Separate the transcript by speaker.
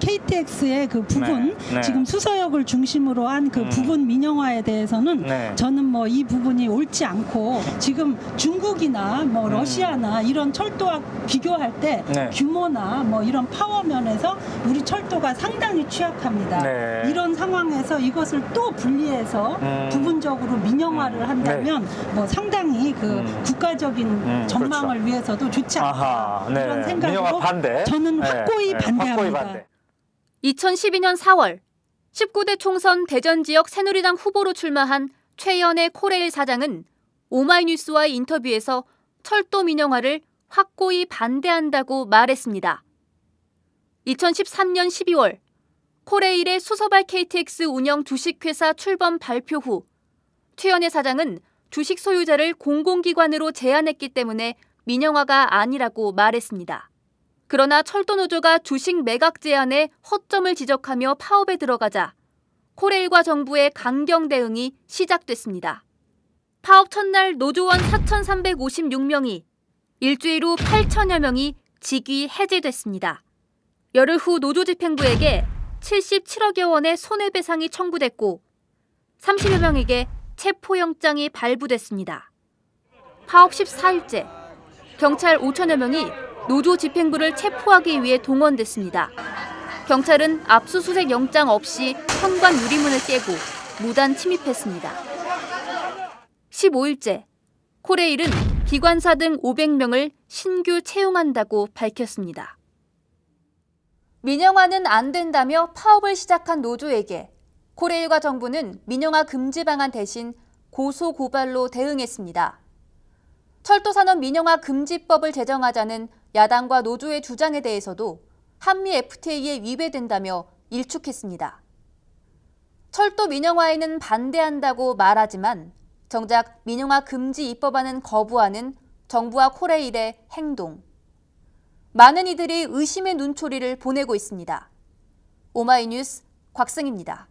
Speaker 1: KTX의 그 부분
Speaker 2: 네, 네.
Speaker 1: 지금 수서역을 중심으로 한그
Speaker 2: 음.
Speaker 1: 부분 민영화에 대해서는
Speaker 2: 네.
Speaker 1: 저는 뭐 이 부분이 옳지 않고 지금 중국이나 뭐
Speaker 2: 음.
Speaker 1: 러시아나 이런 철도와 비교할 때
Speaker 2: 네.
Speaker 1: 규모나 뭐 이런 파워 면에서 우리 철도가 상당히 취약합니다.
Speaker 2: 네.
Speaker 1: 이런 상황에서 이것을 또 분리해서
Speaker 2: 음.
Speaker 1: 부분적으로 민영화를
Speaker 2: 음.
Speaker 1: 한다면 뭐 상당히 그
Speaker 2: 음.
Speaker 1: 국가적인
Speaker 2: 음,
Speaker 1: 전망을 위해서도 좋지 않다.
Speaker 2: 아하, 네.
Speaker 1: 이런 생각으로
Speaker 2: 반대.
Speaker 1: 저는
Speaker 2: 네,
Speaker 1: 확고히
Speaker 2: 네,
Speaker 1: 반대합니다.
Speaker 2: 확고히 반대.
Speaker 3: 2012년 4월 19대 총선 대전 지역 새누리당 후보로 출마한 최연의 코레일 사장은 오마이뉴스와의 인터뷰에서 철도 민영화를 확고히 반대한다고 말했습니다. 2013년 12월 코레일의 수서발 KTX 운영 주식회사 출범 발표 후 최연의 사장은 주식 소유자를 공공기관으로 제한했기 때문에 민영화가 아니라고 말했습니다. 그러나 철도노조가 주식 매각 제한에 허점을 지적하며 파업에 들어가자 코레일과 정부의 강경 대응이 시작됐습니다. 파업 첫날 노조원 4,356명이 일주일 후 8천여 명이 직위 해제됐습니다. 열흘 후 노조 집행부에게 77억여 원의 손해배상이 청구됐고 30여 명에게 체포영장이 발부됐습니다. 파업 14일째 경찰 5천여 명이 노조 집행부를 체포하기 위해 동원됐습니다. 경찰은 압수수색 영장 없이 현관 유리문을 깨고 무단 침입했습니다. 15일째 코레일은 기관사 등 500명을 신규 채용한다고 밝혔습니다. 민영화는 안 된다며 파업을 시작한 노조에게 코레일과 정부는 민영화 금지 방안 대신 고소 고발로 대응했습니다. 철도산업 민영화 금지법을 제정하자는 야당과 노조의 주장에 대해서도 한미 FTA에 위배된다며 일축했습니다. 철도 민영화에는 반대한다고 말하지만 정작 민영화 금지 입법안은 거부하는 정부와 코레일의 행동. 많은 이들이 의심의 눈초리를 보내고 있습니다. 오마이뉴스 곽승입니다.